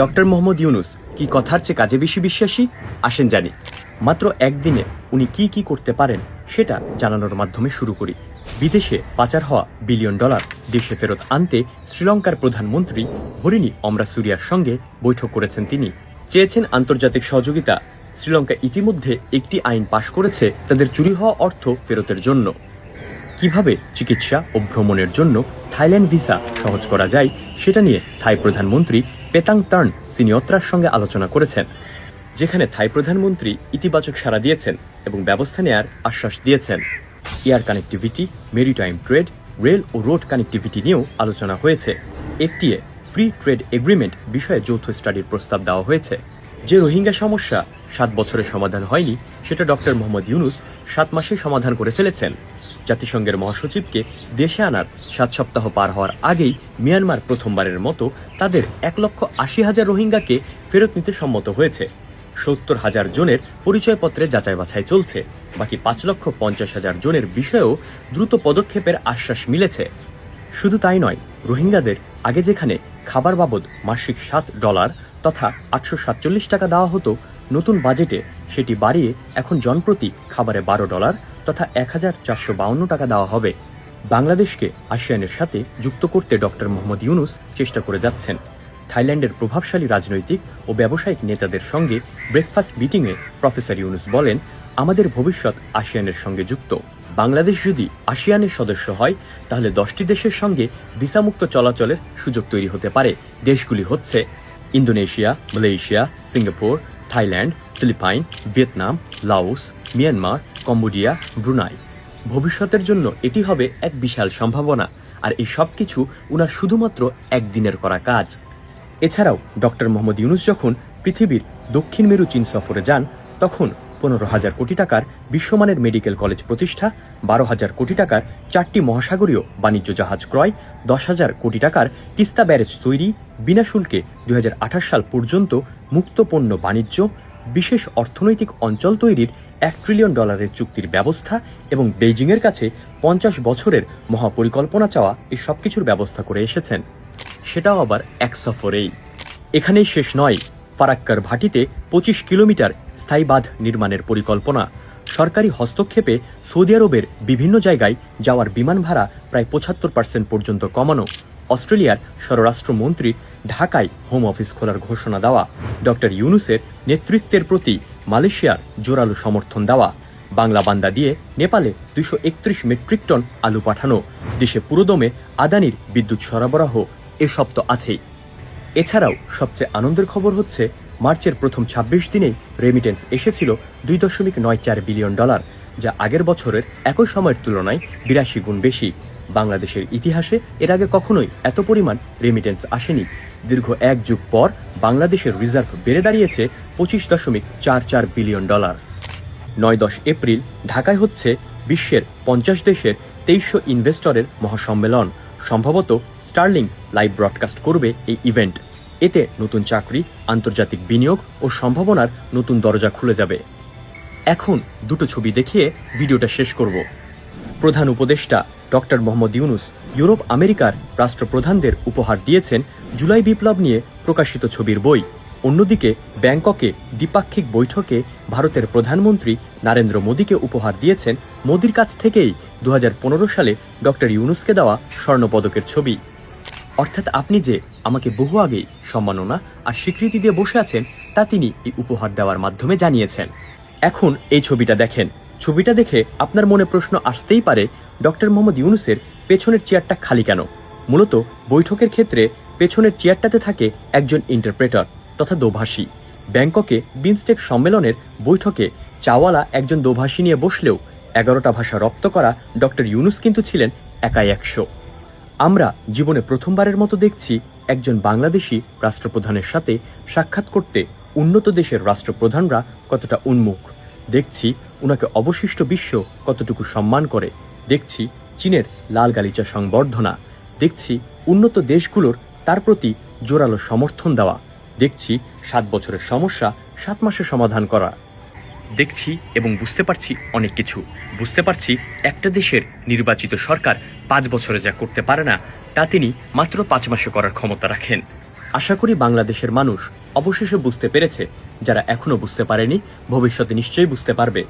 Doctor Mohammad Yunus কি কথার চেয়ে কাজে বেশি বিশ্বাসী? আসেন জানি। মাত্র একদিনে উনি কি কি করতে পারেন সেটা জানানোর মাধ্যমে শুরু করি। বিদেশে পাচার হওয়া বিলিয়ন ডলার দেশে ফেরত আনতে শ্রীলঙ্কার প্রধানমন্ত্রী হরিণী অমরাসুরিয়ার সঙ্গে বৈঠক করেছেন তিনি। চেয়েছেন আন্তর্জাতিক সহযোগিতা। শ্রীলঙ্কা ইতিমধ্যে একটি আইন পাশ করেছে তাদের চুরি হওয়া অর্থ ফেরতের জন্য। কীভাবে চিকিৎসা ও ভ্রমণের জন্য থাইল্যান্ড ভিসা সহজ করা যায় সেটা নিয়ে থাই প্রধানমন্ত্রী পেতাং তার্ন সিনিয়ত্রার সঙ্গে আলোচনা করেছেন, যেখানে থাই প্রধানমন্ত্রী ইতিবাচক সাড়া দিয়েছেন এবং ব্যবস্থা নেয়ার আশ্বাস দিয়েছেন। Air connectivity, maritime trade, rail ও রোড কানেক্টিভিটি নিয়েও আলোচনা হয়েছে। এফটিএ, ফ্রি ট্রেড এগ্রিমেন্ট বিষয়ে যৌথ স্টাডির প্রস্তাব দেওয়া হয়েছে। যে রোহিঙ্গা সমস্যা সাত বছরে সমাধান হয়নি, সেটা ডক্টর মোহাম্মদ ইউনুস সাত মাসে সমাধান করে ফেলেছেন। জাতিসংঘের মহাসচিবকে দেশে আনার সাত সপ্তাহ পার হওয়ার আগেই মিয়ানমার প্রথমবারের মতো তাদের এক লক্ষ আশি হাজার রোহিঙ্গাকে ফেরত নিতে সম্মত হয়েছে। সত্তর হাজার জনের পরিচয়পত্রে যাচাই বাছাই চলছে, বাকি পাঁচ লক্ষ পঞ্চাশ হাজার জনের বিষয়েও দ্রুত পদক্ষেপের আশ্বাস মিলেছে। শুধু তাই নয়, রোহিঙ্গাদের আগে যেখানে খাবার বাবদ মাসিক সাত ডলার তথা আটশো সাতচল্লিশ টাকা দেওয়া হতো নতুন বাজেটে সেটি বাড়িয়ে এখন জনপ্রতি খাবারে বারো ডলার তথা এক হাজার চারশো বাউন্ন টাকা দেওয়া হবে। বাংলাদেশকে আসিয়ানের সাথে যুক্ত করতে ডক্টর মোহাম্মদ ইউনুস চেষ্টা করে যাচ্ছেন। থাইল্যান্ডের প্রভাবশালী রাজনৈতিক ও ব্যবসায়িক নেতাদের সঙ্গে ব্রেকফাস্ট মিটিংয়ে প্রফেসর ইউনুস বলেন, আমাদের ভবিষ্যৎ আসিয়ানের সঙ্গে যুক্ত। বাংলাদেশ যদি আসিয়ানের সদস্য হয়, তাহলে দশটি দেশের সঙ্গে ভিসামুক্ত চলাচলের সুযোগ তৈরি হতে পারে। দেশগুলি হচ্ছে Indonesia, Malaysia, Singapore Thailand, Philippines, Vietnam, Laos, Myanmar, Cambodia, Brunei. ভবিষ্যতের জন্য এটি হবে এক বিশাল সম্ভাবনা, আর এই সব কিছু উনার শুধুমাত্র একদিনের করা কাজ। এছাড়াও, ডক্টর মোহাম্মদ ইউনুস যখন পৃথিবীর দক্ষিণ মেরু চীন সফরে যান, তখন পনেরো হাজার কোটি টাকার বিশ্বমানের মেডিকেল কলেজ প্রতিষ্ঠা, বারো হাজার কোটি টাকার চারটি মহাসাগরীয় বাণিজ্য জাহাজ ক্রয়, দশ হাজার কোটি টাকার তিস্তা ব্যারেজ তৈরি, বিনা শুল্কে দুই হাজার আঠাশ সাল পর্যন্ত মুক্ত পণ্য বাণিজ্য, বিশেষ অর্থনৈতিক অঞ্চল তৈরির এক ট্রিলিয়ন ডলারের চুক্তির ব্যবস্থা এবং বেইজিংয়ের কাছে পঞ্চাশ বছরের মহাপরিকল্পনা চাওয়া এই সবকিছুর ব্যবস্থা করে এসেছেন। সেটাও আবার এক সফরেই। এখানেই শেষ নয়। ফারাক্কার ভাটিতে পঁচিশ কিলোমিটার স্থায়ী বাঁধ নির্মাণের পরিকল্পনা। সরকারি হস্তক্ষেপে সৌদি আরবের বিভিন্ন জায়গায় যাওয়ার বিমান ভাড়া প্রায় পঁচাত্তর পার্সেন্ট পর্যন্ত কমানো। অস্ট্রেলিয়ার স্বরাষ্ট্রমন্ত্রী ঢাকায় হোম অফিস খোলার ঘোষণা দেওয়া। ডক্টর ইউনুসের নেতৃত্বের প্রতি মালয়েশিয়ার জোরালো সমর্থন দেওয়া। বাংলা বান্দা দিয়ে নেপালে দুইশো একত্রিশ মেট্রিক টন আলু পাঠানো। দেশে পুরোদমে আদানির বিদ্যুৎ সরবরাহ। এসব তো আছেই। এছাড়াও সবচেয়ে আনন্দের খবর হচ্ছে, মার্চের প্রথম ২৬ দিনেই রেমিটেন্স এসেছিল দুই দশমিক নয় চার বিলিয়ন ডলার, যা আগের বছরের একই সময়ের তুলনায় বিরাশি গুণ বেশি। বাংলাদেশের ইতিহাসে এর আগে কখনোই এত পরিমাণ রেমিটেন্স আসেনি। দীর্ঘ এক যুগ পর বাংলাদেশের রিজার্ভ বেড়ে দাঁড়িয়েছে পঁচিশ দশমিক চার চার বিলিয়ন ডলার। নয় দশ এপ্রিল ঢাকায় হচ্ছে বিশ্বের পঞ্চাশ দেশের তেইশশো ইনভেস্টরের মহাসম্মেলন। সম্ভবত স্টার্লিং লাইভ ব্রডকাস্ট করবে এই ইভেন্ট। এতে নতুন চাকরি, আন্তর্জাতিক বিনিয়োগ ও সম্ভাবনার নতুন দরজা খুলে যাবে। এখন দুটো ছবি দেখিয়ে ভিডিওটা শেষ করব। প্রধান উপদেষ্টা ডক্টর মোহাম্মদ ইউনুস ইউরোপ, আমেরিকার রাষ্ট্রপ্রধানদের উপহার দিয়েছেন জুলাই বিপ্লব নিয়ে প্রকাশিত ছবির বই। অন্যদিকে ব্যাংককে দ্বিপাক্ষিক বৈঠকে ভারতের প্রধানমন্ত্রী নরেন্দ্র মোদীকে উপহার দিয়েছেন মোদীর কাছ থেকেই দু হাজার পনেরো সালে ডক্টর ইউনুসকে দেওয়া স্বর্ণপদকের ছবি। অর্থাৎ আপনি যে আমাকে বহু আগেই সম্মাননা আর স্বীকৃতি দিয়ে বসে আছেন, তা তিনি এই উপহার দেওয়ার মাধ্যমে জানিয়েছেন। এখন এই ছবিটা দেখেন। ছবিটা দেখে আপনার মনে প্রশ্ন আসতেই পারে, ডক্টর মোহাম্মদ ইউনুসের পেছনের চেয়ারটা খালি কেন? মূলত বৈঠকের ক্ষেত্রে পেছনের চেয়ারটাতে থাকে একজন ইন্টারপ্রেটার তথা দোভাষী। ব্যাংককে বিমস্টেক সম্মেলনের বৈঠকে চাওয়ালা একজন দোভাষী নিয়ে বসলেও এগারোটা ভাষা রপ্ত করা ডক্টর ইউনুস কিন্তু ছিলেন একাই একশো। আমরা জীবনে প্রথমবারের মতো দেখছি একজন বাংলাদেশি রাষ্ট্রপ্রধানের সাথে সাক্ষাৎ করতে উন্নত দেশের রাষ্ট্রপ্রধানরা কতটা উন্মুখ। দেখছি উনাকে অবশিষ্ট বিশ্ব কতটুকু সম্মান করে। দেখছি চীনের লাল গালিচা সংবর্ধনা। দেখছি উন্নত দেশগুলোর তার প্রতি জোরালো সমর্থন দেওয়া। দেখছি সাত বছরের সমস্যা সাত মাসে সমাধান করা। দেখছি এবং বুঝতে পারছি অনেক কিছু। বুঝতে পারছি একটা দেশের নির্বাচিত সরকার পাঁচ বছরে যা করতে পারে না, তা তিনি মাত্র পাঁচ মাসে করার ক্ষমতা রাখেন। আশা করি বাংলাদেশের মানুষ অবশেষে বুঝতে পেরেছে, যারা এখনও বুঝতে পারেনি, ভবিষ্যতে নিশ্চয়ই বুঝতে পারবে।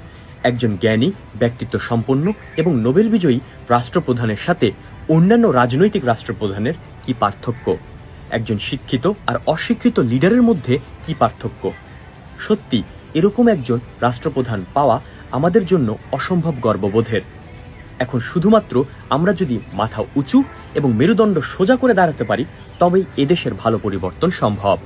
একজন জ্ঞানী, ব্যক্তিত্ব সম্পন্ন এবং নোবেল বিজয়ী রাষ্ট্রপ্রধানের সাথে অন্যান্য রাজনৈতিক রাষ্ট্রপ্রধানের কি পার্থক্য? একজন শিক্ষিত আর অশিক্ষিত লিডারের মধ্যে কি পার্থক্য? সত্যি এরকম একজন রাষ্ট্রপ্রধান পাওয়া আমাদের জন্য অসম্ভব গর্ববোধের। এখন শুধুমাত্র আমরা যদি মাথা উঁচু এবং মেরুদণ্ড সোজা করে দাঁড়াতে পারি, তবেই এদেশের ভালো পরিবর্তন সম্ভব।